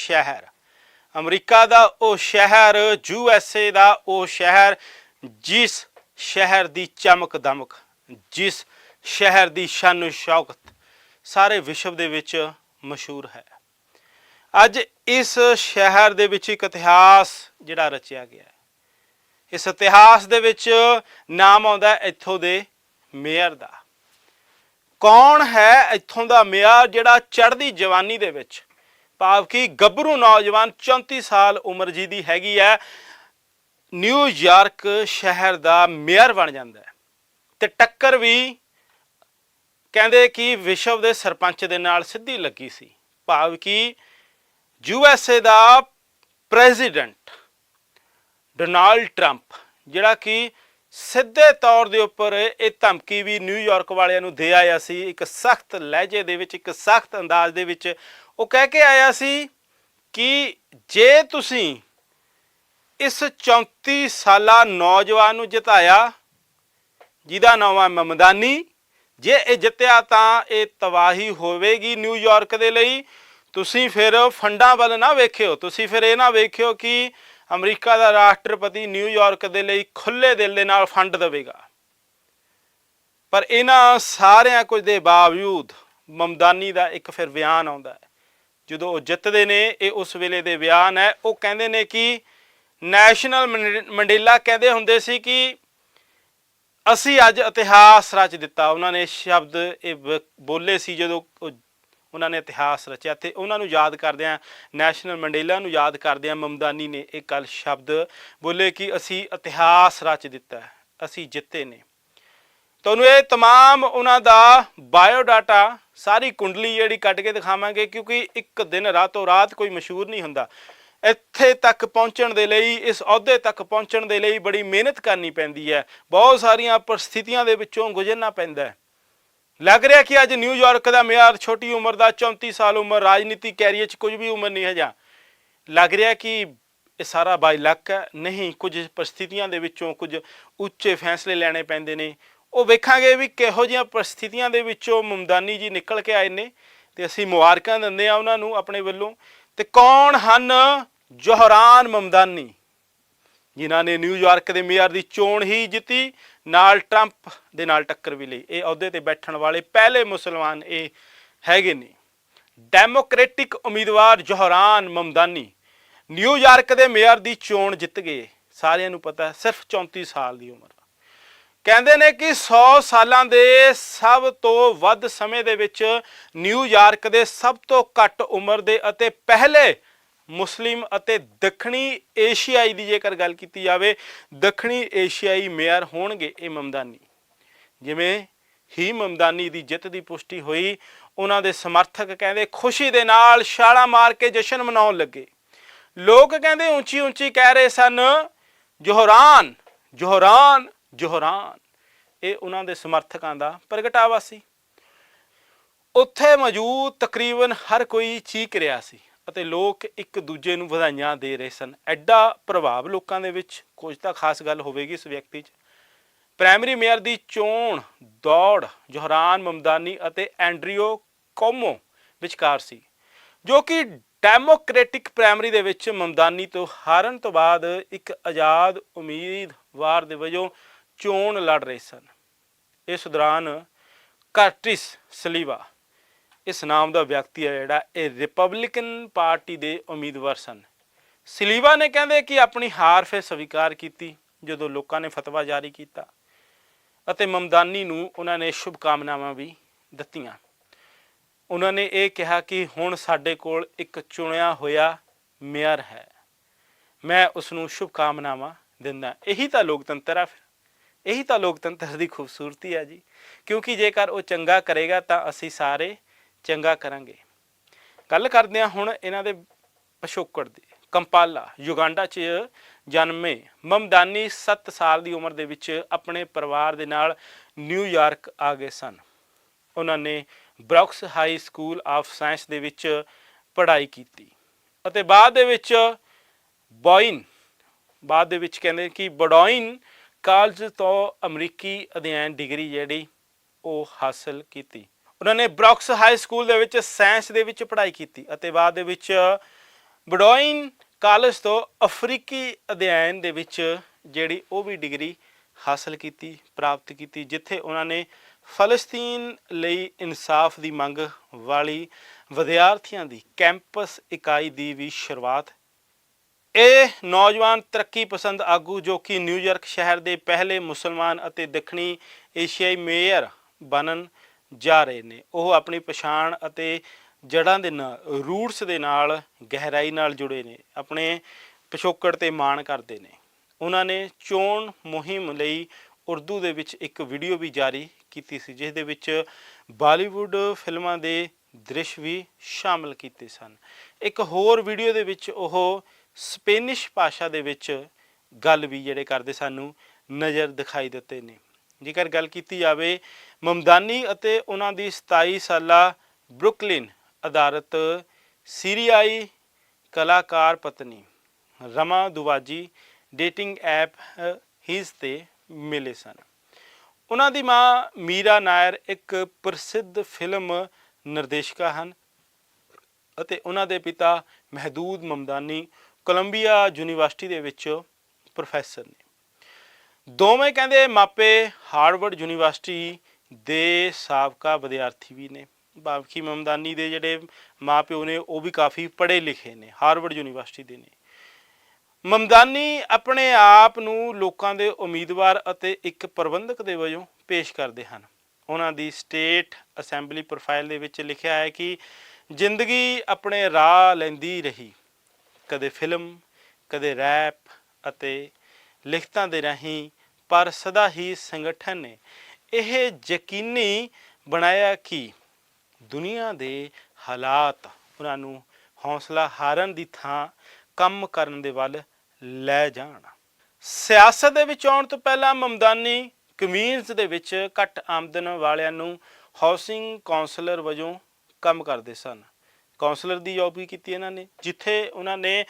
ਸ਼ਹਿਰ। ਅਮਰੀਕਾ ਦਾ ਉਹ ਸ਼ਹਿਰ, ਯੂ ਐਸ ਏ ਦਾ ਉਹ ਸ਼ਹਿਰ, ਜਿਸ ਸ਼ਹਿਰ ਦੀ ਚਮਕ ਦਮਕ, ਜਿਸ ਸ਼ਹਿਰ ਦੀ ਸ਼ਾਨ ਸ਼ੌਕਤ, ਸਾਰੇ ਵਿਸ਼ਵ ਦੇ ਵਿੱਚ ਮਸ਼ਹੂਰ ਹੈ। ਅੱਜ ਇਸ ਸ਼ਹਿਰ ਦੇ ਵਿੱਚ ਇੱਕ ਇਤਿਹਾਸ ਜਿਹੜਾ ਰਚਿਆ ਗਿਆ ਹੈ। ਇਸ ਇਤਿਹਾਸ ਦੇ ਵਿੱਚ ਨਾਮ ਆਉਂਦਾ ਇੱਥੋਂ ਦੇ ਮੇਅਰ ਦਾ। ਕੌਣ ਹੈ ਇੱਥੋਂ ਦਾ ਮੇਅਰ ਜਿਹੜਾ ਚੜ੍ਹਦੀ ਜਵਾਨੀ ਦੇ ਵਿੱਚ ਭਾਵ ਕਿ ਗੱਭਰੂ ਨੌਜਵਾਨ 34 ਸਾਲ ਉਮਰ ਜੀ ਦੀ ਹੈਗੀ ਹੈ ਨਿਊਯਾਰਕ ਸ਼ਹਿਰ ਦਾ ਮੇਅਰ ਬਣ ਜਾਂਦਾ ਹੈ। ਤੇ ਟੱਕਰ ਵੀ ਕਹਿੰਦੇ ਕਿ ਵਿਸ਼ਵ ਦੇ ਸਰਪੰਚ ਦੇ ਨਾਲ ਸਿੱਧੀ ਲੱਗੀ ਸੀ। ਭਾਵ ਕਿ ਯੂ ਐਸ ਏ ਦਾ ਪ੍ਰੈਜ਼ੀਡੈਂਟ ਡੋਨਾਲਡ ਟਰੰਪ, ਜਿਹੜਾ ਕਿ ਸਿੱਧੇ ਤੌਰ ਦੇ ਉੱਪਰ ਇਹ ਧਮਕੀ ਵੀ ਨਿਊਯਾਰਕ ਵਾਲਿਆਂ ਨੂੰ ਦੇ ਆਇਆ ਸੀ, ਇੱਕ ਸਖਤ ਲਹਿਜੇ ਦੇ ਵਿੱਚ, ਇੱਕ ਸਖਤ ਅੰਦਾਜ਼ ਦੇ ਵਿੱਚ ਉਹ ਕਹਿ ਕੇ ਆਇਆ ਸੀ ਕਿ ਜੇ ਤੁਸੀਂ ਇਸ 34 ਸਾਲਾ ਨੌਜਵਾਨ ਨੂੰ ਜਿਤਾਇਆ, ਜਿਹਦਾ ਨਾਮ ਹੈ ਮਮਦਾਨੀ, ਜੇ ਇਹ ਜਿੱਤਿਆ ਤਾਂ ਇਹ ਤਬਾਹੀ ਹੋਵੇਗੀ ਨਿਊਯਾਰਕ ਦੇ ਲਈ। ਤੁਸੀਂ ਫਿਰ ਫੰਡਾਂ ਵੱਲ ਨਾ ਵੇਖਿਓ, ਤੁਸੀਂ ਫਿਰ ਇਹ ਨਾ ਵੇਖਿਓ ਕਿ ਅਮਰੀਕਾ ਦਾ ਰਾਸ਼ਟਰਪਤੀ ਨਿਊਯਾਰਕ ਦੇ ਲਈ ਖੁੱਲੇ ਦਿਲ ਦੇ ਨਾਲ ਫੰਡ ਦੇਵੇਗਾ। ਪਰ ਇਹਨਾਂ ਸਾਰਿਆਂ ਕੁਝ ਦੇ ਬਾਵਜੂਦ ਮਮਦਾਨੀ ਦਾ ਇੱਕ ਫਿਰ ਬਿਆਨ ਆਉਂਦਾ ਹੈ। ਜਦੋਂ ਉਹ ਜਿੱਤਦੇ ਨੇ, ਇਹ ਉਸ ਵੇਲੇ ਦੇ ਬਿਆਨ ਹੈ। ਉਹ ਕਹਿੰਦੇ ਨੇ ਕਿ ਨੈਸ਼ਨਲ ਮੰਡੇਲਾ ਕਹਿੰਦੇ ਹੁੰਦੇ ਸੀ ਕਿ ਅਸੀਂ ਅੱਜ ਇਤਿਹਾਸ ਰਚ ਦਿੱਤਾ। ਉਹਨਾਂ ਨੇ ਸ਼ਬਦ ਇਹ ਬ- ਬੋਲੇ ਸੀ ਜਦੋਂ ਉਹਨਾਂ ਨੇ ਇਤਿਹਾਸ ਰਚਿਆ। ਤੇ ਉਹਨਾਂ ਨੂੰ ਯਾਦ ਕਰਦਿਆਂ ਨੈਸ਼ਨਲ ਮੰਡੇਲਾ ਨੂੰ ਯਾਦ ਕਰਦਿਆਂ ਮਮਦਾਨੀ ਨੇ ਇਹ ਕੱਲ ਸ਼ਬਦ ਬੋਲੇ ਕਿ ਅਸੀਂ ਇਤਿਹਾਸ ਰਚ ਦਿੱਤਾ ਅਸੀਂ ਜਿੱਤੇ ਨੇ। ਤੁਹਾਨੂੰ ਇਹ तमाम ਉਹਨਾਂ ਦਾ ਬਾਇਓ ਡਾਟਾ ਸਾਰੀ ਕੁੰਡਲੀ ਜਿਹੜੀ ਕੱਢ ਕੇ ਦਿਖਾਵਾਂਗੇ ਕਿਉਂਕਿ ਇੱਕ ਦਿਨ ਰਾਤੋਂ ਰਾਤ ਕੋਈ ਮਸ਼ਹੂਰ ਨਹੀਂ ਹੁੰਦਾ ਇੱਥੇ ਤੱਕ ਪਹੁੰਚਣ ਦੇ ਲਈ ਇਸ ਅਹੁਦੇ ਤੱਕ ਪਹੁੰਚਣ ਦੇ ਲਈ ਬੜੀ ਮਿਹਨਤ ਕਰਨੀ ਪੈਂਦੀ ਹੈ ਬਹੁਤ ਸਾਰੀਆਂ ਪਰਿਸਥਿਤੀਆਂ ਦੇ ਵਿੱਚੋਂ ਗੁਜ਼ਰਨਾ ਪੈਂਦਾ ਹੈ ਲੱਗ ਰਿਹਾ ਕਿ ਅੱਜ ਨਿਊਯਾਰਕ ਦਾ ਮਿਆਰ ਛੋਟੀ ਉਮਰ ਦਾ 34 ਸਾਲ ਉਮਰ ਰਾਜਨੀਤੀ ਕੈਰੀਅਰ 'ਚ ਕੁਝ ਵੀ ਉਮਰ ਨਹੀਂ ਹੈ ਜਾਂ ਲੱਗ ਰਿਹਾ ਕਿ ਇਹ ਸਾਰਾ ਬਾਈ ਲੱਕ ਹੈ ਨਹੀਂ ਕੁਝ ਪਰਿਸਥਿਤੀਆਂ ਦੇ ਵਿੱਚੋਂ ਕੁਝ ਉੱਚੇ ਫੈਸਲੇ ਲੈਣੇ ਪੈਂਦੇ ਨੇ ਉਹ ਵੇਖਾਂਗੇ ਵੀ ਕਿਹੋ ਜਿਹੀਆਂ ਪਰਿਸਥਿਤੀਆਂ ਦੇ ਵਿੱਚੋਂ ਮੁਮਦਾਨੀ ਜੀ ਨਿਕਲ ਕੇ ਆਏ ਨੇ ਤੇ ਅਸੀਂ ਮੁਬਾਰਕਾਂ ਦਿੰਦੇ ਆ ਉਹਨਾਂ ਨੂੰ ਆਪਣੇ ਵੱਲੋਂ। ਤੇ ਕੌਣ ਹਨ ਜੋਹਰਾਨ ਮਮਦਾਨੀ? ਜਿਨ੍ਹਾਂ ਨੇ ਨਿਊਯਾਰਕ ਦੇ ਮੇਅਰ ਦੀ ਚੋਣ ਹੀ ਜਿੱਤੀ, ਨਾਲ ਟਰੰਪ ਦੇ ਨਾਲ ਟੱਕਰ ਵੀ ਲਈ। ਇਹ ਅਹੁਦੇ ਤੇ ਬੈਠਣ ਵਾਲੇ ਪਹਿਲੇ ਮੁਸਲਮਾਨ ਇਹ ਹੈਗੇ ਨੇ। ਡੈਮੋਕ੍ਰੈਟਿਕ ਉਮੀਦਵਾਰ ਜੋਹਰਾਨ ਮਮਦਾਨੀ ਨਿਊਯਾਰਕ ਦੇ ਮੇਅਰ ਦੀ ਚੋਣ ਜਿੱਤ ਗਏ। ਸਾਰਿਆਂ ਨੂੰ ਪਤਾ ਸਿਰਫ 34 ਸਾਲ ਦੀ ਉਮਰ। ਕਹਿੰਦੇ ਨੇ ਕਿ 100 ਸਾਲਾਂ ਦੇ ਸਭ ਤੋਂ ਵੱਧ ਸਮੇਂ ਦੇ ਵਿੱਚ ਨਿਊਯਾਰਕ ਦੇ ਸਭ ਤੋਂ ਘੱਟ ਉਮਰ ਦੇ ਅਤੇ ਪਹਿਲੇ ਮੁਸਲਿਮ ਅਤੇ ਦੱਖਣੀ ਏਸ਼ੀਆਈ ਦੀ ਜੇਕਰ ਗੱਲ ਕੀਤੀ ਜਾਵੇ, ਦੱਖਣੀ ਏਸ਼ੀਆਈ ਮੇਅਰ ਹੋਣਗੇ ਇਹ ਮਮਦਾਨੀ। ਜਿਵੇਂ ਹੀ ਮਮਦਾਨੀ ਦੀ ਜਿੱਤ ਦੀ ਪੁਸ਼ਟੀ ਹੋਈ, ਉਹਨਾਂ ਦੇ ਸਮਰਥਕ ਕਹਿੰਦੇ ਖੁਸ਼ੀ ਦੇ ਨਾਲ ਛਾਲਾਂ ਮਾਰ ਕੇ ਜਸ਼ਨ ਮਨਾਉਣ ਲੱਗੇ। ਲੋਕ ਕਹਿੰਦੇ ਉੱਚੀ ਉੱਚੀ ਕਹਿ ਰਹੇ ਸਨ, ਜੋਹਰਾਨ ਜੋਹਰਾਨ ਜੋਹਰਾਨ, ਇਹ ਉਹਨਾਂ ਦੇ ਸਮਰਥਕਾਂ ਦਾ ਪ੍ਰਗਟਾਵਾ ਸੀ। ਉੱਥੇ ਮੌਜੂਦ ਤਕਰੀਬਨ ਹਰ ਕੋਈ ਚੀਕ ਰਿਹਾ ਸੀ ਅਤੇ ਲੋਕ ਇੱਕ ਦੂਜੇ ਨੂੰ ਵਧਾਈਆਂ ਦੇ ਰਹੇ ਸਨ। ਐਡਾ ਪ੍ਰਭਾਵ ਲੋਕਾਂ ਦੇ ਵਿੱਚ, ਕੁਝ ਤਾਂ ਖਾਸ ਗੱਲ ਹੋਵੇਗੀ ਇਸ ਵਿਅਕਤੀ 'ਚ। ਪ੍ਰਾਇਮਰੀ ਮੇਅਰ ਦੀ ਚੋਣ, ਦੌੜ, ਜੋਹਰਾਨ, ਮਮਦਾਨੀ ਅਤੇ ਐਂਡਰੀਓ ਕੋਮੋ ਵਿਚਕਾਰ ਸੀ, ਜੋ ਕਿ ਡੈਮੋਕ੍ਰੈਟਿਕ ਪ੍ਰਾਇਮਰੀ ਦੇ ਵਿੱਚ ਮਮਦਾਨੀ ਤੋਂ ਹਾਰਨ ਤੋਂ ਬਾਅਦ ਇੱਕ ਆਜ਼ਾਦ ਉਮੀਦਵਾਰ ਦੇ ਵਜੋਂ ਚੋਣ ਲੜ ਰਹੇ ਸਨ। ਇਸ ਦੌਰਾਨ ਕਰਟਿਸ ਸਲੀਵਾ, ਇਸ ਨਾਮ ਦਾ ਵਿਅਕਤੀ ਹੈ ਜਿਹੜਾ ਇਹ ਰਿਪਬਲਿਕਨ ਪਾਰਟੀ ਦੇ ਉਮੀਦਵਾਰ ਸਨ। ਸਲੀਵਾ ਨੇ ਕਹਿੰਦੇ ਕਿ ਆਪਣੀ ਹਾਰ ਫਿਰ ਸਵੀਕਾਰ ਕੀਤੀ, ਜਦੋਂ ਲੋਕਾਂ ਨੇ ਫਤਵਾ ਜਾਰੀ ਕੀਤਾ ਅਤੇ ਮਮਦਾਨੀ ਨੂੰ ਉਹਨਾਂ ਨੇ ਸ਼ੁਭ ਕਾਮਨਾਵਾਂ ਵੀ ਦਿੱਤੀਆਂ। ਉਹਨਾਂ ਨੇ ਇਹ ਕਿਹਾ ਕਿ ਹੁਣ ਸਾਡੇ ਕੋਲ ਇੱਕ ਚੁਣਿਆ ਹੋਇਆ ਮੇਅਰ ਹੈ। ਮੈਂ ਉਸ ਨੂੰ ਸ਼ੁਭ ਕਾਮਨਾਵਾਂ ਦਿੰਦਾ। ਇਹੀ ਤਾਂ ਲੋਕਤੰਤਰ ਆ ਫਿਰ। ਇਹੀ ਤਾਂ ਲੋਕਤੰਤਰ ਦੀ ਖੂਬਸੂਰਤੀ ਹੈ ਜੀ। ਕਿਉਂਕਿ ਜੇਕਰ ਉਹ ਚੰਗਾ ਕਰੇਗਾ ਤਾਂ ਅਸੀਂ ਸਾਰੇ ਚੰਗਾ ਕਰਾਂਗੇ। ਗੱਲ ਕਰਦੇ ਹਾਂ ਹੁਣ ਇਹਨਾਂ ਦੇ ਪਿਛੋਕੜ ਦੀ। ਕੰਪਾਲਾ, ਯੁਗਾਂਡਾ 'ਚ ਜਨਮੇ ਮਮਦਾਨੀ 7 ਸਾਲ ਦੀ ਉਮਰ ਦੇ ਵਿੱਚ ਆਪਣੇ ਪਰਿਵਾਰ ਦੇ ਨਾਲ ਨਿਊਯਾਰਕ ਆ ਗਏ ਸਨ। ਉਹਨਾਂ ਨੇ Bronx high school of science ਦੇ ਵਿੱਚ ਪੜ੍ਹਾਈ ਕੀਤੀ ਅਤੇ ਬਾਅਦ ਦੇ ਵਿੱਚ ਬੋਇਨ, ਬਾਅਦ ਦੇ ਵਿੱਚ ਕਹਿੰਦੇ ਕਿ ਬਡੋਇਨ ਕਾਲਜ ਤੋਂ ਅਮਰੀਕੀ ਅਧਿਐਨ ਡਿਗਰੀ ਜਿਹੜੀ ਉਹ ਹਾਸਲ ਕੀਤੀ। ਉਹਨਾਂ ਨੇ ਬਰੌਕਸ ਹਾਈ ਸਕੂਲ ਦੇ ਵਿੱਚ ਸਾਇੰਸ ਦੇ ਵਿੱਚ ਪੜ੍ਹਾਈ ਕੀਤੀ ਅਤੇ ਬਾਅਦ ਦੇ ਵਿੱਚ ਬਡੋਇਨ ਕਾਲਜ ਤੋਂ ਅਫਰੀਕੀ ਅਧਿਐਨ ਦੇ ਵਿੱਚ ਜਿਹੜੀ ਉਹ ਵੀ ਡਿਗਰੀ ਹਾਸਲ ਕੀਤੀ, ਪ੍ਰਾਪਤ ਕੀਤੀ, ਜਿੱਥੇ ਉਹਨਾਂ ਨੇ ਫਲਸਤੀਨ ਲਈ ਇਨਸਾਫ ਦੀ ਮੰਗ ਵਾਲੀ ਵਿਦਿਆਰਥੀਆਂ ਦੀ ਕੈਂਪਸ ਇਕਾਈ ਦੀ ਵੀ ਸ਼ੁਰੂਆਤ ਇਹ ਨੌਜਵਾਨ ਤਰੱਕੀ ਪਸੰਦ ਆਗੂ ਜੋ ਕਿ ਨਿਊਯਾਰਕ ਸ਼ਹਿਰ ਦੇ ਪਹਿਲੇ ਮੁਸਲਮਾਨ ਅਤੇ ਦੱਖਣੀ ਏਸ਼ੀਆਈ ਮੇਅਰ ਬਣਨ ਜਾ ਰਹੇ ਨੇ। ਉਹ ਆਪਣੀ ਪਛਾਣ ਅਤੇ ਜੜ੍ਹਾਂ ਦੇ ਨਾਲ, ਰੂਟਸ ਦੇ ਨਾਲ, ਗਹਿਰਾਈ ਨਾਲ ਜੁੜੇ ਨੇ। ਆਪਣੇ ਪਿਛੋਕੜ ਤੇ ਮਾਣ ਕਰਦੇ ਨੇ। ਉਹਨਾਂ ਨੇ ਚੋਣ ਮੁਹਿੰਮ ਲਈ ਉਰਦੂ ਦੇ ਵਿੱਚ ਇੱਕ ਵੀਡੀਓ ਵੀ ਜਾਰੀ ਕੀਤੀ ਸੀ, ਜਿਸ ਦੇ ਵਿੱਚ ਬਾਲੀਵੁੱਡ ਫਿਲਮਾਂ ਦੇ ਦ੍ਰਿਸ਼ ਵੀ ਸ਼ਾਮਲ ਕੀਤੇ ਸਨ। ਇੱਕ ਹੋਰ ਵੀਡੀਓ ਦੇ ਵਿੱਚ ਉਹ ਸਪੈਨਿਸ਼ ਭਾਸ਼ਾ ਦੇ ਵਿੱਚ ਗੱਲ ਵੀ ਜਿਹੜੇ ਕਰਦੇ ਸਾਨੂੰ ਨਜ਼ਰ ਦਿਖਾਈ ਦਿੱਤੇ ਨੇ। ਜੇਕਰ ਗੱਲ ਕੀਤੀ ਜਾਵੇ, ਮਮਦਾਨੀ ਅਤੇ ਉਹਨਾਂ ਦੀ 27 ਸਾਲਾ ਬਰੁਕਲਿਨ ਆਧਾਰਿਤ ਸੀਰੀਆਈ ਕਲਾਕਾਰ ਪਤਨੀ ਰਮਾ ਦੁਵਾਜੀ ਡੇਟਿੰਗ ਐਪ ਹੀਜ਼ ਤੇ ਮਿਲੇ ਸਨ। ਉਹਨਾਂ ਦੀ ਮਾਂ ਮੀਰਾ ਨਾਇਰ ਇੱਕ ਪ੍ਰਸਿੱਧ ਫਿਲਮ ਨਿਰਦੇਸ਼ਕਾ ਹਨ ਅਤੇ ਉਹਨਾਂ ਦੇ ਪਿਤਾ ਮਹਦੂਦ ਮਮਦਾਨੀ ਕੋਲੰਬੀਆ ਯੂਨੀਵਰਸਿਟੀ ਦੇ ਵਿੱਚ ਪ੍ਰੋਫੈਸਰ ਨੇ। ਦੋਵੇਂ ਕਹਿੰਦੇ ਮਾਪੇ ਹਾਰਵਰਡ ਯੂਨੀਵਰਸਿਟੀ ਦੇ ਸਾਬਕਾ ਵਿਦਿਆਰਥੀ ਵੀ ਨੇ। ਬਾਕੀ ਮਮਦਾਨੀ ਦੇ ਜਿਹੜੇ ਮਾਪਿਓ ਨੇ, ਉਹ ਵੀ ਕਾਫੀ ਪੜ੍ਹੇ ਲਿਖੇ ਨੇ, ਹਾਰਵਰਡ ਯੂਨੀਵਰਸਿਟੀ ਦੇ ਨੇ। ਮਮਦਾਨੀ ਆਪਣੇ ਆਪ ਨੂੰ ਲੋਕਾਂ ਦੇ ਉਮੀਦਵਾਰ ਅਤੇ ਇੱਕ ਪ੍ਰਬੰਧਕ ਦੇ ਵਜੋਂ ਪੇਸ਼ ਕਰਦੇ ਹਨ। ਉਹਨਾਂ ਦੀ ਸਟੇਟ ਅਸੈਂਬਲੀ ਪ੍ਰੋਫਾਈਲ ਦੇ ਵਿੱਚ ਲਿਖਿਆ ਹੈ ਕਿ ਜ਼ਿੰਦਗੀ ਆਪਣੇ ਰਾਹ ਲੈਂਦੀ ਰਹੀ। ਕਦੇ ਫਿਲਮ, ਕਦੇ ਰੈਪ ਅਤੇ ਲਿਖਤਾਂ ਦੇ ਰਾਹੀਂ ਪਰ ਸਦਾ ਹੀ ਸੰਗਠਨ ਨੇ। ਇਹ ਯਕੀਨੀ ਬਣਾਇਆ ਕਿ ਦੁਨੀਆ ਦੇ ਹਾਲਾਤ ਉਹਨਾਂ ਨੂੰ ਹੌਸਲਾ ਹਾਰਨ ਦੀ ਥਾਂ ਕੰਮ ਕਰਨ ਦੇ ਵੱਲ ਲੈ ਜਾਣ। ਸਿਆਸਤ ਦੇ ਵਿੱਚ ਆਉਣ ਤੋਂ ਪਹਿਲਾਂ ਮਮਦਾਨੀ ਕਮਿਊਨਸ ਦੇ ਵਿੱਚ ਘੱਟ ਆਮਦਨ ਵਾਲਿਆਂ ਨੂੰ ਹਾਊਸਿੰਗ ਕਾਉਂਸਲਰ ਵਜੋਂ ਕੰਮ ਕਰਦੇ ਸਨ। ਕਾਉਂਸਲਰ ਦੀ ਜੌਬ ਵੀ ਕੀਤੀ ਇਹਨਾਂ ਨੇ, ਜਿੱਥੇ ਉਹਨਾਂ ਨੇ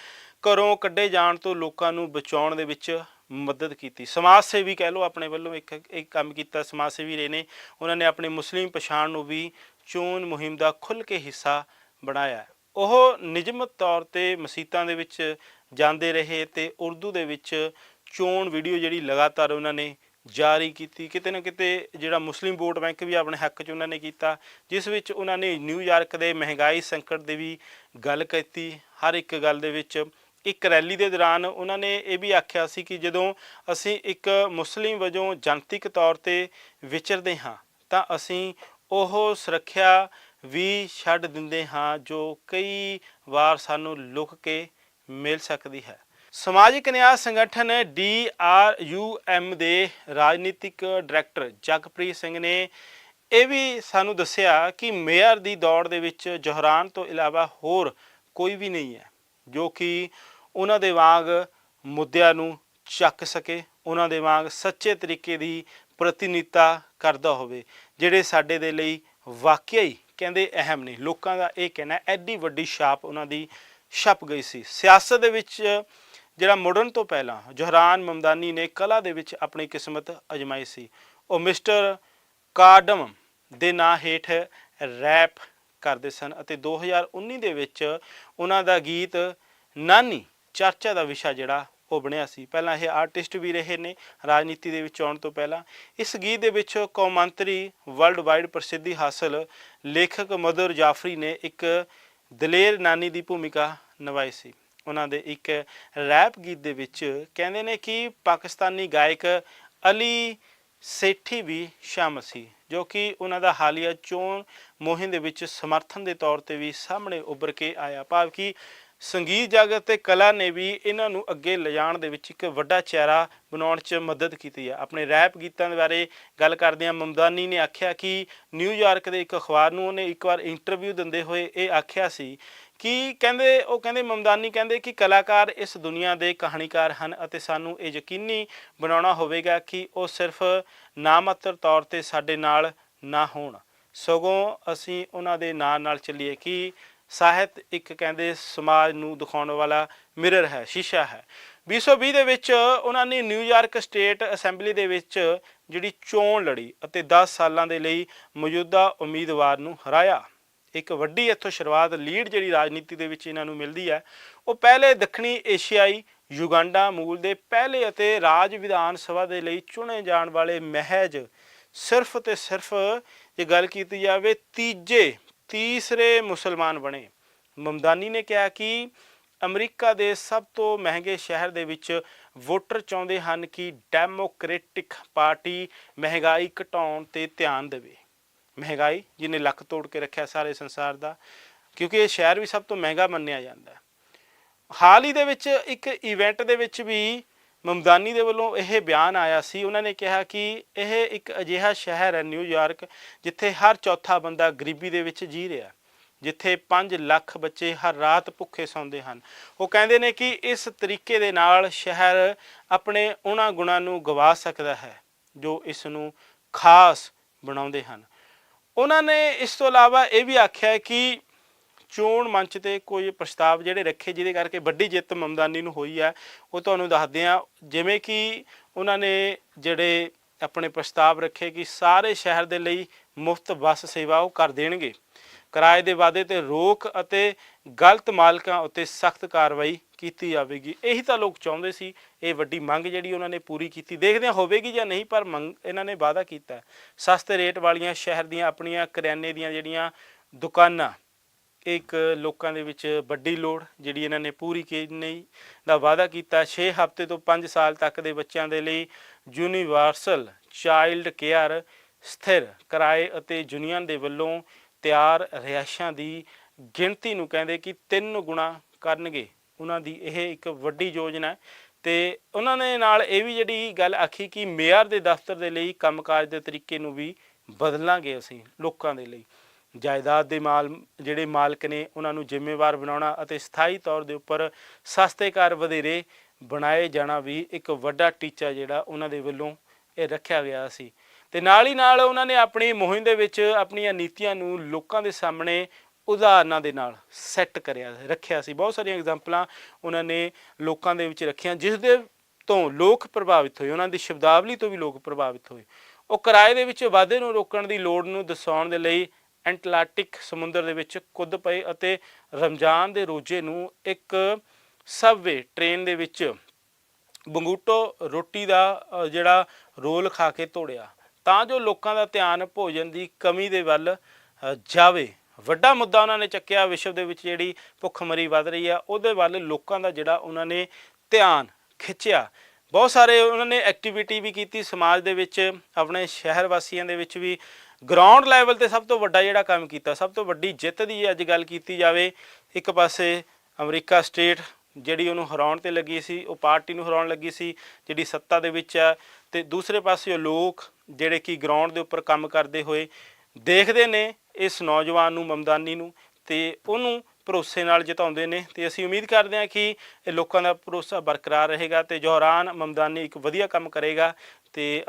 ਘਰੋਂ ਕੱਢੇ ਜਾਣ ਤੋਂ ਲੋਕਾਂ ਨੂੰ ਬਚਾਉਣ ਦੇ ਵਿੱਚ ਮਦਦ ਕੀਤੀ। ਸਮਾਜ ਸੇਵੀ ਕਹਿ ਲਓ, ਆਪਣੇ ਵੱਲੋਂ ਇੱਕ ਇੱਕ ਕੰਮ ਕੀਤਾ, ਸਮਾਜ ਸੇਵੀ ਰਹੇ ਨੇ। ਉਹਨਾਂ ਨੇ ਆਪਣੇ ਮੁਸਲਿਮ ਪਛਾਣ ਨੂੰ ਵੀ ਚੋਣ ਮੁਹਿੰਮ ਦਾ ਖੁੱਲ੍ਹ ਕੇ ਹਿੱਸਾ ਬਣਾਇਆ ਉਹ ਨਿਯਮਤ ਤੌਰ ਤੇ ਮਸੀਤਾਂ ਦੇ ਵਿੱਚ ਜਾਂਦੇ ਰਹੇ ਤੇ ਉਰਦੂ ਦੇ ਵਿੱਚ ਚੋਣ ਵੀਡੀਓ ਜਿਹੜੀ ਲਗਾਤਾਰ ਉਹਨਾਂ ਨੇ ਜਾਰੀ ਕੀਤੀ, ਕਿਤੇ ਨਾ ਕਿਤੇ ਜਿਹੜਾ ਮੁਸਲਿਮ ਵੋਟ ਬੈਂਕ ਵੀ ਆਪਣੇ ਹੱਕ 'ਚ ਉਹਨਾਂ ਨੇ ਕੀਤਾ, ਜਿਸ ਵਿੱਚ ਉਹਨਾਂ ਨੇ ਨਿਊਯਾਰਕ ਦੇ ਮਹਿੰਗਾਈ ਸੰਕਟ ਦੀ ਵੀ ਗੱਲ ਕੀਤੀ, ਹਰ ਇੱਕ ਗੱਲ ਦੇ ਵਿੱਚ ਇੱਕ ਰੈਲੀ ਦੇ ਦੌਰਾਨ ਉਹਨਾਂ ਨੇ ਇਹ ਵੀ ਆਖਿਆ ਸੀ ਕਿ ਜਦੋਂ ਅਸੀਂ ਇੱਕ ਮੁਸਲਿਮ ਵਜੋਂ ਜਨਤਿਕ ਤੌਰ ਤੇ ਵਿਚਰਦੇ ਹਾਂ, ਤਾਂ ਅਸੀਂ ਉਹ ਸੁਰੱਖਿਆ ਵੀ ਛੱਡ ਦਿੰਦੇ ਹਾਂ ਜੋ ਕਈ ਵਾਰ ਸਾਨੂੰ ਲੁਕ ਕੇ ਮਿਲ ਸਕਦੀ ਹੈ। ਸਮਾਜਿਕ ਨਿਆਂ ਸੰਗਠਨ DRUM ਦੇ ਰਾਜਨੀਤਿਕ ਡਾਇਰੈਕਟਰ ਜਗਪ੍ਰੀਤ ਸਿੰਘ ਨੇ ਇਹ ਵੀ ਸਾਨੂੰ ਦੱਸਿਆ ਕਿ ਮੇਅਰ ਦੀ ਦੌੜ ਦੇ ਵਿੱਚ ਜੋਹਰਾਨ ਤੋਂ ਇਲਾਵਾ ਹੋਰ ਕੋਈ ਵੀ ਨਹੀਂ ਹੈ, ਜੋ ਕਿ ਉਹਨਾਂ ਦੇ ਵਾਂਗ ਮੁੱਦਿਆਂ ਨੂੰ ਚੱਕ ਸਕੇ, ਉਹਨਾਂ ਦੇ ਵਾਂਗ ਸੱਚੇ ਤਰੀਕੇ ਦੀ ਪ੍ਰਤੀਨਿਧਤਾ ਕਰਦਾ ਹੋਵੇ, ਜਿਹੜੇ ਸਾਡੇ ਦੇ ਲਈ ਵਾਕਿਆ ਹੀ ਕਹਿੰਦੇ ਅਹਿਮ ਨੇ। ਲੋਕਾਂ ਦਾ ਇਹ ਕਹਿਣਾ ਐਡੀ ਵੱਡੀ ਛਾਪ ਉਹਨਾਂ ਦੀ ਛਪ ਗਈ ਸੀ। ਸਿਆਸਤ ਦੇ ਵਿੱਚ ਜਿਹੜਾ ਮੁੜਨ ਤੋਂ ਪਹਿਲਾਂ ਜੋਹਰਾਨ ਮਮਦਾਨੀ ਨੇ ਕਲਾ ਦੇ ਵਿੱਚ ਆਪਣੀ ਕਿਸਮਤ ਅਜਮਾਈ ਸੀ, ਉਹ ਮਿਸਟਰ ਕਾਡਮ ਦੇ ਨਾਂ ਹੇਠ ਰੈਪ ਕਰਦੇ ਸਨ ਅਤੇ 2019 ਦੇ ਵਿੱਚ ਉਹਨਾਂ ਦਾ ਗੀਤ ਨਾਨੀ ਚਰਚਾ ਦਾ ਵਿਸ਼ਾ ਜਿਹੜਾ ਉਹ ਬਣਿਆ ਸੀ। ਪਹਿਲਾਂ ਇਹ ਆਰਟਿਸਟ ਵੀ ਰਹੇ ਨੇ ਰਾਜਨੀਤੀ ਦੇ ਵਿੱਚ ਆਉਣ ਤੋਂ ਪਹਿਲਾਂ। ਇਸ ਗੀਤ ਦੇ ਵਿੱਚ ਕੌਮਾਂਤਰੀ ਵਰਲਡ ਵਾਈਡ ਪ੍ਰਸਿੱਧੀ ਹਾਸਲ ਲੇਖਕ ਮਦਰ ਜਾਫਰੀ ਨੇ ਇੱਕ ਦਲੇਰ ਨਾਨੀ ਦੀ ਭੂਮਿਕਾ ਨਿਭਾਈ ਸੀ। ਉਹਨਾਂ ਦੇ ਇੱਕ ਰੈਪ ਗੀਤ ਦੇ ਵਿੱਚ ਕਹਿੰਦੇ ਨੇ ਕਿ ਪਾਕਿਸਤਾਨੀ ਗਾਇਕ ਅਲੀ ਸੇਠੀ ਵੀ ਸ਼ਾਮਲ ਸੀ, ਜੋ ਕਿ ਉਹਨਾਂ ਦਾ ਹਾਲੀਆ ਚੋਣ ਮੁਹਿੰਮ ਦੇ ਵਿੱਚ ਸਮਰਥਨ ਦੇ ਤੌਰ ਤੇ ਵੀ ਸਾਹਮਣੇ ਉੱਭਰ ਕੇ ਆਇਆ। ਭਾਵ ਕਿ ਸੰਗੀਤ ਜਗਤ ਤੇ ਕਲਾ ਨੇ ਵੀ ਇਹਨਾਂ ਨੂੰ ਅੱਗੇ ਲਿਜਾਣ ਦੇ ਵਿੱਚ ਇੱਕ ਵੱਡਾ ਚਿਹਰਾ ਬਣਾਉਣ 'ਚ ਮਦਦ ਕੀਤੀ ਹੈ ਆਪਣੇ ਰੈਪ ਗੀਤਾਂ ਦੇ ਬਾਰੇ ਗੱਲ ਕਰਦਿਆਂ ਮਮਦਾਨੀ ਨੇ ਆਖਿਆ ਕਿ ਨਿਊਯਾਰਕ ਦੇ ਇੱਕ ਅਖਬਾਰ ਨੂੰ ਉਹਨੇ ਇੱਕ ਵਾਰ ਇੰਟਰਵਿਊ ਦਿੰਦੇ ਹੋਏ ਇਹ ਆਖਿਆ ਸੀ ਕੀ ਕਹਿੰਦੇ, ਉਹ ਕਹਿੰਦੇ ਮਮਦਾਨੀ ਕਹਿੰਦੇ ਕਿ ਕਲਾਕਾਰ ਇਸ ਦੁਨੀਆ ਦੇ ਕਹਾਣੀਕਾਰ ਹਨ ਅਤੇ ਸਾਨੂੰ ਇਹ ਯਕੀਨੀ ਬਣਾਉਣਾ ਹੋਵੇਗਾ ਕਿ ਉਹ ਸਿਰਫ ਨਾਮਾਤਰ ਤੌਰ ਤੇ ਸਾਡੇ ਨਾਲ ਨਾ ਹੋਣ। ਸਗੋਂ ਅਸੀਂ ਉਹਨਾਂ ਦੇ ਨਾਂ ਨਾਲ ਚੱਲੀਏ ਕਿ ਸਾਹਿਤ ਇੱਕ ਕਹਿੰਦੇ ਸਮਾਜ ਨੂੰ ਦਿਖਾਉਣ ਵਾਲਾ ਮਿਰਰ ਹੈ, ਸ਼ੀਸ਼ਾ ਹੈ। 2020 ਦੇ ਵਿੱਚ ਉਹਨਾਂ ਨੇ ਨਿਊਯਾਰਕ ਸਟੇਟ ਅਸੈਂਬਲੀ ਦੇ ਵਿੱਚ ਜਿਹੜੀ ਚੋਣ ਲੜੀ ਅਤੇ 10 ਸਾਲਾਂ ਦੇ ਲਈ ਮੌਜੂਦਾ ਉਮੀਦਵਾਰ ਨੂੰ ਹਰਾਇਆ। ਇੱਕ ਵੱਡੀ ਇੱਥੋਂ ਸ਼ੁਰੂਆਤ ਲੀਡ ਜਿਹੜੀ ਰਾਜਨੀਤੀ ਦੇ ਵਿੱਚ ਇਹਨਾਂ ਨੂੰ ਮਿਲਦੀ ਹੈ, ਉਹ ਪਹਿਲੇ ਦੱਖਣੀ ਏਸ਼ੀਆਈ ਯੁਗਾਂਡਾ ਮੂਲ ਦੇ ਪਹਿਲੇ ਅਤੇ ਰਾਜ ਵਿਧਾਨ ਸਭਾ ਦੇ ਲਈ ਚੁਣੇ ਜਾਣ ਵਾਲੇ ਮਹਿਜ ਸਿਰਫ ਤੇ ਸਿਰਫ ਜੇ ਗੱਲ ਕੀਤੀ ਜਾਵੇ ਤੀਜੇ, ਤੀਸਰੇ ਮੁਸਲਮਾਨ ਬਣੇ। ਮਮਦਾਨੀ ਨੇ ਕਿਹਾ ਕਿ ਅਮਰੀਕਾ ਦੇ ਸਭ ਤੋਂ ਮਹਿੰਗੇ ਸ਼ਹਿਰ ਦੇ ਵਿੱਚ ਵੋਟਰ ਚਾਹੁੰਦੇ ਹਨ ਕਿ ਡੈਮੋਕ੍ਰੈਟਿਕ ਪਾਰਟੀ ਮਹਿੰਗਾਈ ਘਟਾਉਣ ਤੇ ਧਿਆਨ ਦੇਵੇ। ਮਹਿੰਗਾਈ ਜਿਹਨੇ ਲੱਕ ਤੋੜ ਕੇ ਰੱਖਿਆ ਸਾਰੇ ਸੰਸਾਰ ਦਾ, ਕਿਉਂਕਿ ਇਹ ਸ਼ਹਿਰ ਵੀ ਸਭ ਤੋਂ ਮਹਿੰਗਾ ਮੰਨਿਆ ਜਾਂਦਾ ਹੈ। ਹਾਲ ਹੀ ਦੇ ਵਿੱਚ ਇੱਕ ਇਵੈਂਟ ਦੇ ਵਿੱਚ ਵੀ ਮਮਦਾਨੀ ਦੇ ਵੱਲੋਂ ਇਹ ਬਿਆਨ ਆਇਆ ਸੀ। ਉਹਨਾਂ ਨੇ ਕਿਹਾ ਕਿ ਇਹ ਇੱਕ ਅਜਿਹਾ ਸ਼ਹਿਰ ਹੈ ਨਿਊਯਾਰਕ ਜਿੱਥੇ ਹਰ ਚੌਥਾ ਬੰਦਾ ਗਰੀਬੀ ਦੇ ਵਿੱਚ ਜੀ ਰਿਹਾ ਜਿੱਥੇ 5 ਲੱਖ ਬੱਚੇ ਹਰ ਰਾਤ ਭੁੱਖੇ ਸੌਂਦੇ ਹਨ। ਉਹ ਕਹਿੰਦੇ ਨੇ ਕਿ ਇਸ ਤਰੀਕੇ ਦੇ ਨਾਲ ਸ਼ਹਿਰ ਆਪਣੇ ਉਹਨਾਂ ਗੁਣਾਂ ਨੂੰ ਗਵਾ ਸਕਦਾ ਹੈ, ਜੋ ਇਸ ਨੂੰ ਖਾਸ ਬਣਾਉਂਦੇ ਹਨ। ਉਹਨਾਂ ਨੇ ਇਸ ਤੋਂ ਇਲਾਵਾ ਇਹ ਵੀ ਆਖਿਆ ਕਿ ਚੋਣ ਮੰਚ ਤੇ ਕੋਈ ਪ੍ਰਸਤਾਵ ਜਿਹੜੇ ਰੱਖੇ ਜਿਹਦੇ ਕਰਕੇ ਵੱਡੀ ਜਿੱਤ ਮਮਦਾਨੀ ਨੂੰ ਹੋਈ ਹੈ, ਉਹ ਤੁਹਾਨੂੰ ਦੱਸਦੇ ਆ ਜਿਵੇਂ ਕਿ ਉਹਨਾਂ ਨੇ ਜਿਹੜੇ ਆਪਣੇ ਪ੍ਰਸਤਾਵ ਰੱਖੇ ਕਿ ਸਾਰੇ ਸ਼ਹਿਰ ਦੇ ਲਈ ਮੁਫਤ ਬੱਸ ਸੇਵਾ ਉਹ ਕਰ ਦੇਣਗੇ। ਕਿਰਾਏ ਦੇ ਵਾਅਦੇ ਤੇ ਰੋਕ ਅਤੇ ਗਲਤ ਮਾਲਕਾਂ ਉੱਤੇ ਸਖਤ ਕਾਰਵਾਈ ਕੀਤੀ ਜਾਵੇਗੀ। ਇਹੀ ਤਾਂ ਲੋਕ ਚਾਹੁੰਦੇ ਸੀ, ਇਹ ਵੱਡੀ ਮੰਗ ਜਿਹੜੀ ਉਹਨਾਂ ਨੇ ਪੂਰੀ ਕੀਤੀ। ਦੇਖਦੇ ਹਾਂ ਹੋਵੇਗੀ ਜਾਂ ਨਹੀਂ, ਪਰ ਮੰਗ ਇਹਨਾਂ ਨੇ ਵਾਅਦਾ ਕੀਤਾ। ਸਸਤੇ ਰੇਟ ਵਾਲੀਆਂ ਸ਼ਹਿਰ ਦੀਆਂ ਆਪਣੀਆਂ ਕਰਿਆਨੇ ਦੀਆਂ ਜਿਹੜੀਆਂ ਦੁਕਾਨਾਂ ਇੱਕ ਲੋਕਾਂ ਦੇ ਵਿੱਚ ਵੱਡੀ ਲੋੜ ਜਿਹੜੀ ਇਹਨਾਂ ਨੇ ਪੂਰੀ ਨਹੀਂ ਦਾ ਵਾਅਦਾ ਕੀਤਾ। 6 ਹਫ਼ਤੇ ਤੋਂ 5 ਸਾਲ ਤੱਕ ਦੇ ਬੱਚਿਆਂ ਦੇ ਲਈ ਯੂਨੀਵਰਸਲ ਚਾਈਲਡ ਕੇਅਰ ਸਥਿਰ ਕਿਰਾਏ ਅਤੇ ਯੂਨੀਅਨ ਦੇ ਵੱਲੋਂ ਤਿਆਰ ਰਿਹਾਇਸ਼ਾਂ ਦੀ ਗਿਣਤੀ ਨੂੰ ਕਹਿੰਦੇ ਕਿ ਤਿੰਨ ਗੁਣਾ ਕਰਨਗੇ। ਉਹਨਾਂ ਦੀ ਇਹ ਇੱਕ ਵੱਡੀ ਯੋਜਨਾ ਹੈ ਤੇ ਉਹਨਾਂ ਨੇ ਨਾਲ ਇਹ ਵੀ ਜਿਹੜੀ ਗੱਲ ਆਖੀ ਕਿ ਮੇਅਰ ਦੇ ਦਫ਼ਤਰ ਦੇ ਲਈ ਕੰਮਕਾਜ ਦੇ ਤਰੀਕੇ ਨੂੰ ਵੀ ਬਦਲਾਂਗੇ ਅਸੀਂ ਲੋਕਾਂ ਦੇ ਲਈ। ਜਾਇਦਾਦ ਦੇ ਮਾਲ, ਜਿਹੜੇ ਮਾਲਕ ਨੇ ਉਹਨਾਂ ਨੂੰ ਜ਼ਿੰਮੇਵਾਰ ਬਣਾਉਣਾ ਅਤੇ ਸਥਾਈ ਤੌਰ ਦੇ ਉੱਪਰ ਸਸਤੇ ਘਰ ਵਧੇਰੇ ਬਣਾਏ ਜਾਣਾ ਵੀ ਇੱਕ ਵੱਡਾ ਟੀਚਾ ਜਿਹੜਾ ਉਹਨਾਂ ਦੇ ਵੱਲੋਂ ਇਹ ਰੱਖਿਆ ਗਿਆ ਸੀ। ਤੇ ਨਾਲ ਹੀ ਨਾਲ ਉਹਨਾਂ ਨੇ ਆਪਣੀ ਮੁਹਿੰਮ ਦੇ ਵਿੱਚ ਆਪਣੀਆਂ ਨੀਤੀਆਂ ਨੂੰ ਲੋਕਾਂ ਦੇ ਸਾਹਮਣੇ ਉਦਾਹਰਨਾਂ ਦੇ ਨਾਲ ਸੈੱਟ ਕਰਿਆ, ਰੱਖਿਆ ਸੀ। ਬਹੁਤ ਸਾਰੀਆਂ ਐਗਜ਼ਾਮਪਲਾਂ ਉਹਨਾਂ ਨੇ ਲੋਕਾਂ ਦੇ ਵਿੱਚ ਰੱਖੀਆਂ, ਜਿਸ ਦੇ ਤੋਂ ਲੋਕ ਪ੍ਰਭਾਵਿਤ ਹੋਏ, ਉਹਨਾਂ ਦੀ ਸ਼ਬਦਾਵਲੀ ਤੋਂ ਵੀ ਲੋਕ ਪ੍ਰਭਾਵਿਤ ਹੋਏ। ਉਹ ਕਿਰਾਏ ਦੇ ਵਿੱਚ ਵਾਧੇ ਨੂੰ ਰੋਕਣ ਦੀ ਲੋੜ ਨੂੰ ਦਰਸਾਉਣ ਦੇ ਲਈ ਐਂਟਲਾਂਟਿਕ ਸਮੁੰਦਰ ਦੇ ਵਿੱਚ ਕੁੱਦ ਪਏ ਅਤੇ ਰਮਜ਼ਾਨ ਦੇ ਰੋਜ਼ੇ ਨੂੰ ਇੱਕ ਸਬਵੇ ਟ੍ਰੇਨ ਦੇ ਵਿੱਚ ਬੰਗੂਟੋ ਰੋਟੀ ਦਾ ਅ, ਜਿਹੜਾ ਰੋਲ ਖਾ ਕੇ ਤੋੜਿਆ ਤਾਂ ਜੋ ਲੋਕਾਂ ਦਾ ਧਿਆਨ ਭੋਜਨ ਦੀ ਕਮੀ ਦੇ ਵੱਲ ਅ, ਜਾਵੇ। ਵੱਡਾ ਮੁੱਦਾ ਉਹਨਾਂ ਨੇ ਚੱਕਿਆ ਵਿਸ਼ਵ ਦੇ ਵਿੱਚ ਜਿਹੜੀ ਭੁੱਖਮਰੀ ਵੱਧ ਰਹੀ ਆ ਉਹਦੇ ਵੱਲ ਲੋਕਾਂ ਦਾ ਜਿਹੜਾ ਉਹਨਾਂ ਨੇ ਧਿਆਨ ਖਿੱਚਿਆ। ਬਹੁਤ ਸਾਰੇ ਉਹਨਾਂ ਨੇ ਐਕਟੀਵਿਟੀ ਵੀ ਕੀਤੀ ਸਮਾਜ ਦੇ ਵਿੱਚ ਆਪਣੇ ਸ਼ਹਿਰ ਵਾਸੀਆਂ ਦੇ ਵਿੱਚ ਵੀ। ਗਰਾਊਂਡ ਲੈਵਲ ਤੇ ਸਭ ਤੋਂ ਵੱਡਾ ਜਿਹੜਾ ਕੰਮ ਕੀਤਾ ਸਭ ਤੋਂ ਵੱਡੀ ਜਿੱਤ ਦੀ ਅੱਜ ਗੱਲ ਕੀਤੀ ਜਾਵੇ ਇੱਕ ਪਾਸੇ ਅਮਰੀਕਾ ਸਟੇਟ ਜਿਹੜੀ ਉਹਨੂੰ ਹਰਾਉਣ ਤੇ ਲੱਗੀ ਸੀ, ਉਹ ਪਾਰਟੀ ਨੂੰ ਹਰਾਉਣ ਲੱਗੀ ਸੀ, ਜਿਹੜੀ ਸੱਤਾ ਦੇ ਵਿੱਚ ਹੈ। ਤੇ ਦੂਸਰੇ ਪਾਸੇ ਉਹ ਲੋਕ ਜਿਹੜੇ ਕਿ ਗਰਾਊਂਡ ਦੇ ਉੱਪਰ ਕੰਮ ਕਰਦੇ ਹੋਏ ਦੇਖਦੇ ਨੇ ਇਸ ਨੌਜਵਾਨ ਨੂੰ, ਮਮਦਾਨੀ ਨੂੰ ਤੇ ਉਹਨੂੰ ਭਰੋਸੇ ਨਾਲ ਜਿਤਾਉਂਦੇ ਨੇ। ਤੇ ਅਸੀਂ ਉਮੀਦ ਕਰਦੇ ਹਾਂ ਕਿ ਇਹ ਲੋਕਾਂ ਦਾ ਭਰੋਸਾ ਬਰਕਰਾਰ ਰਹੇਗਾ ਤੇ ਜੋਹਰਾਨ, ਮਮਦਾਨੀ ਇੱਕ ਵਧੀਆ ਕੰਮ ਕਰੇਗਾ ਤੇ ਅਸੀਂ